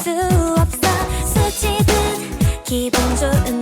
수 없어. 수직은 기분 좋은